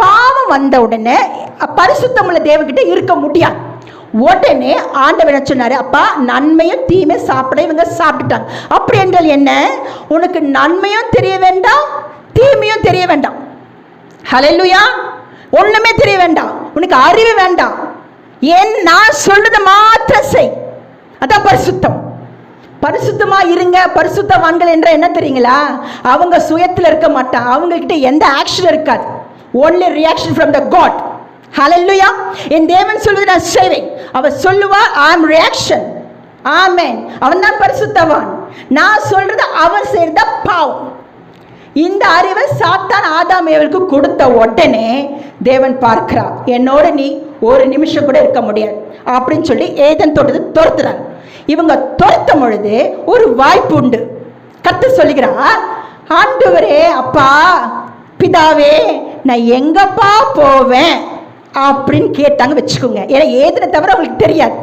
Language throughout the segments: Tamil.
பாவம் வந்த உடனே பரிசுத்தமுள்ள தேவகிட்ட இருக்க முடியாது. உடனே ஆண்டவர் சொன்னாரு? அப்பா நன்மையும் தீமையும் சாப்பிட இவங்க சாப்பிட்டுட்டாங்க. அப்படி என்றால் என்ன? உனக்கு நன்மையும் தெரிய வேண்டாம் தீமையும் தெரிய வேண்டாம். ஹலெல்லுயா ஒண்ணுமே தெரிய வேண்டாம். உனக்கு அறிவு வேண்டாம். ஏன்? நான் சொல்றதை மாத்திரம் செய். அதான் பரிசுத்தம். பரிசுத்தமா இருங்க பரிசுத்தவான்கள் என்ற என்ன தெரியுங்களா? அவங்க சுயத்தில் இருக்க மாட்டான் அவங்க கிட்ட எந்த ஆக்ஷன் இருக்காது. Only reaction from the God hallelujah என் தேவன் சொல்வது நான் செய்வேன். அவர் சொல்லுவா ஆம் ரியாக்ஷன் ஆமேன் அவன் தான் பரிசுத்தவான். நான் சொல்றது அவர் செய்யறத பாவம். இந்த அறிவை சாத்தான் ஆதாம் கொடுத்த உடனே தேவன் பார்க்கிறார். என்னோட நீ ஒரு நிமிஷம் கூட இருக்க முடியாது. அப்படின்னு சொல்லி ஏதன் தொட்டது துரத்துறாங்க இவங்க துரத்தும் பொழுது ஒரு வாய்ப்பு உண்டு. கத்து சொல்லுகிறார் ஆண்டவரே அப்பா பிதாவே நான் எங்கப்பா போவேன்? அப்படின்னு கேட்டாங்க வச்சுக்கோங்க. ஏன்னா ஏதுன தவிர அவங்களுக்கு தெரியாது.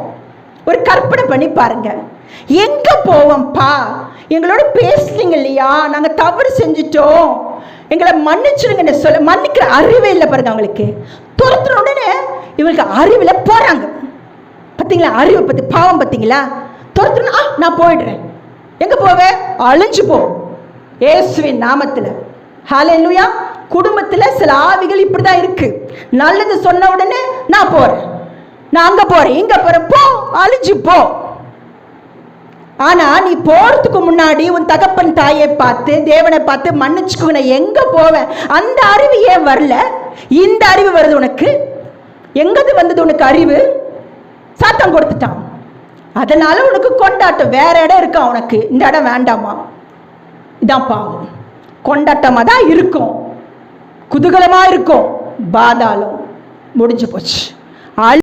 ஒரு கற்பனை பண்ணி பாருங்க. எங்க போவோம்ப்பா? எங்களோட பேசுறீங்க இல்லையா? நாங்க தவறு செஞ்சிட்டோம். எங்களை மன்னிச்சிடுங்கன்னு சொல்ல மன்னிக்கிற அறிவே இல்லை பாருங்க அவங்களுக்கு. துரத்துன உடனே இவங்களுக்கு அறிவில் போறாங்க. பார்த்தீங்களா அறிவை பத்தி பாவம் பார்த்தீங்களா துரத்துன நான் போயிடுறேன். எங்க போவேன் அழிஞ்சு போ. ஏசுவை நாமத்தில். ஹாலே லூயா குடும்பத்துல சில ஆவிகள் இப்படிதான் இருக்கு. நல்லது சொன்ன உடனே நான் போறேன். நான் அங்க போறேன். இங்க போறேன். போ அழிஞ்சு போ. ஆனா நீ போறதுக்கு முன்னாடி உன் தகப்பன் தாயை பார்த்து தேவனை பார்த்து மன்னிச்சுக்கோ. எங்க போவேன்? அந்த அறிவு ஏன் வரல? இந்த அறிவு வருது உனக்கு? எங்கது வந்தது உனக்கு அறிவு? சாத்தம் கொடுத்துட்டான். அதனால உனக்கு கொண்டாட்டம் வேற இடம் இருக்கா உனக்கு? இந்த இடம் வேண்டாமா? இதான் பாவம். கொண்டாட்டமா தான் இருக்கும். குதூகலமாக இருக்கும் பாதாளம். முடிஞ்சு போச்சு.